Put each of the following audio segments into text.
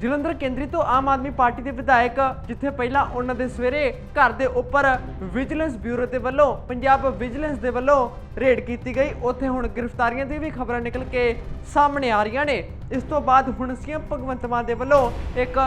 ਜਲੰਧਰ ਕੇਂਦਰੀ ਤੋਂ ਆਮ ਆਦਮੀ ਪਾਰਟੀ ਦੇ ਵਿਧਾਇਕ, ਜਿੱਥੇ ਪਹਿਲਾਂ ਉਹਨਾਂ ਦੇ ਸਵੇਰੇ ਘਰ ਦੇ ਉੱਪਰ ਵਿਜੀਲੈਂਸ ਬਿਊਰੋ ਦੇ ਵੱਲੋਂ, ਪੰਜਾਬ ਵਿਜੀਲੈਂਸ ਦੇ ਵੱਲੋਂ ਰੇਡ ਕੀਤੀ ਗਈ। ਉੱਥੇ ਹੁਣ ਗ੍ਰਿਫਤਾਰੀਆਂ ਦੀ ਵੀ ਖਬਰਾਂ ਨਿਕਲ ਕੇ ਸਾਹਮਣੇ ਆ ਰਹੀਆਂ ਨੇ। ਇਸ ਤੋਂ ਬਾਅਦ ਹੁਣ ਸੀਐਮ ਭਗਵੰਤ ਮਾਨ ਦੇ ਵੱਲੋਂ ਇੱਕ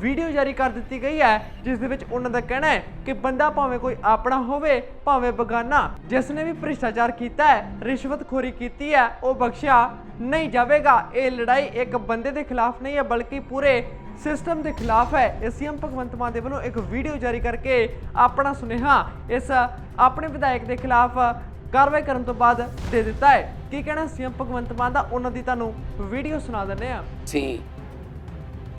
ਵੀਡੀਓ ਜਾਰੀ ਕਰ ਦਿੱਤੀ ਗਈ ਹੈ, ਜਿਸ ਦੇ ਵਿੱਚ ਉਹਨਾਂ ਦਾ ਕਹਿਣਾ ਹੈ ਕਿ ਬੰਦਾ ਭਾਵੇਂ ਕੋਈ ਆਪਣਾ ਹੋਵੇ, ਭਾਵੇਂ ਬਗਾਨਾ ਜਿਸ ਨੇ ਵੀ ਭ੍ਰਿਸ਼ਟਾਚਾਰ ਕੀਤਾ ਹੈ, ਰਿਸ਼ਵਤਖੋਰੀ ਕੀਤੀ ਹੈ, ਉਹ ਬਖਸ਼ਿਆ ਨਹੀਂ ਜਾਵੇਗਾ। ਇਹ ਲੜਾਈ ਇੱਕ ਬੰਦੇ ਦੇ ਖਿਲਾਫ ਨਹੀਂ ਹੈ, ਬਲਕਿ ਪੂਰੇ ਸਿਸਟਮ ਦੇ ਖਿਲਾਫ ਹੈ। ਇਹ ਸੀਐਮ ਭਗਵੰਤ ਮਾਨ ਦੇ ਵੱਲੋਂ ਇੱਕ ਵੀਡੀਓ ਜਾਰੀ ਕਰਕੇ ਆਪਣਾ ਸੁਨੇਹਾ ਇਸ ਆਪਣੇ ਵਿਧਾਇਕ ਦੇ ਖਿਲਾਫ ਕਾਰਵਾਈ ਕਰਨ ਤੋਂ ਬਾਅਦ ਦੇ ਦਿੱਤਾ ਹੈ। ਕੀ ਕਹਿਣਾ ਸੀਐਮ ਭਗਵੰਤ ਮਾਨ ਦਾ? ਉਹਨਾਂ ਦੀ ਤੁਹਾਨੂੰ ਵੀਡੀਓ ਸੁਣਾ ਦਿੰਦੇ ਆ ਅਸੀਂ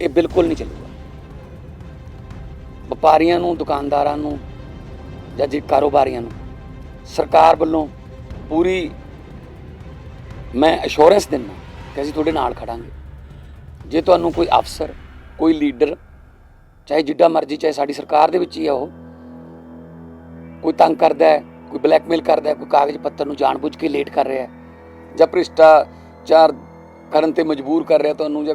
ਇਹ ਬਿਲਕੁਲ ਨਹੀਂ ਚੱਲੂਗਾ। ਵਪਾਰੀਆਂ ਨੂੰ, ਦੁਕਾਨਦਾਰਾਂ ਨੂੰ ਜਾਂ ਜੇ ਕਾਰੋਬਾਰੀਆਂ ਨੂੰ ਸਰਕਾਰ ਵੱਲੋਂ ਪੂਰੀ ਮੈਂ ਅਸ਼ੋਰੈਂਸ ਦਿੰਦਾ ਕਿ ਅਸੀਂ ਤੁਹਾਡੇ ਨਾਲ ਖੜਾਂਗੇ। ਜੇ ਤੁਹਾਨੂੰ ਕੋਈ ਅਫਸਰ, ਕੋਈ ਲੀਡਰ, ਚਾਹੇ ਜਿੱਡਾ ਮਰਜ਼ੀ, ਚਾਹੇ ਸਾਡੀ ਸਰਕਾਰ ਦੇ ਵਿੱਚ ਹੀ ਆ ਉਹ, ਕੋਈ ਤੰਗ ਕਰਦਾ ਹੈ, ਕੋਈ ਬਲੈਕਮੇਲ ਕਰਦਾ ਹੈ, ਕੋਈ ਕਾਗਜ਼ ਪੱਤਰ ਨੂੰ ਜਾਣਬੁੱਝ ਕੇ ਲੇਟ ਕਰ ਰਿਹਾ ਹੈ, ਜਾਂ ਭ੍ਰਿਸ਼ਟਾਚਾਰ ਕਰਨ ਤੇ ਮਜਬੂਰ ਕਰ ਰਿਹਾ ਤੁਹਾਨੂੰ, ਜਾਂ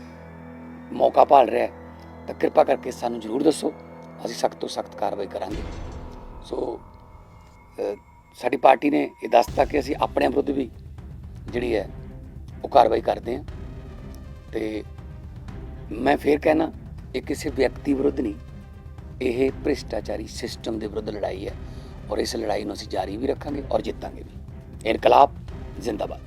ਮੌਕਾ ਭਾਲ ਰਿਹਾ ਤਾਂ ਕਿਰਪਾ ਕਰਕੇ ਸਾਨੂੰ ਜ਼ਰੂਰ ਦੱਸੋ, ਅਸੀਂ ਸਖਤ ਤੋਂ ਸਖਤ ਕਾਰਵਾਈ ਕਰਾਂਗੇ। ਸੋ ਸਾਡੀ ਪਾਰਟੀ ਨੇ ਇਹ ਦੱਸਤਾ ਕਿ ਅਸੀਂ ਆਪਣੇ ਵਿਰੁੱਧ ਵੀ ਜਿਹੜੀ ਹੈ, ਉਹ ਕਾਰਵਾਈ ਕਰਦੇ ਹਾਂ। ਤੇ ਮੈਂ ਫੇਰ ਕਹਿਣਾ, ਇਹ ਕਿਸੇ ਵਿਅਕਤੀ ਵਿਰੁੱਧ ਨਹੀਂ, ਇਹ ਭ੍ਰਿਸ਼ਟਾਚਾਰੀ ਸਿਸਟਮ ਦੇ ਵਿਰੁੱਧ ਲੜਾਈ ਹੈ। ਔਰ ਇਸ ਲੜਾਈ ਨੂੰ ਅਸੀਂ ਜਾਰੀ ਵੀ ਰੱਖਾਂਗੇ ਔਰ ਜਿੱਤਾਂਗੇ ਵੀ। ਇਨਕਲਾਬ ਜ਼ਿੰਦਾਬਾਦ।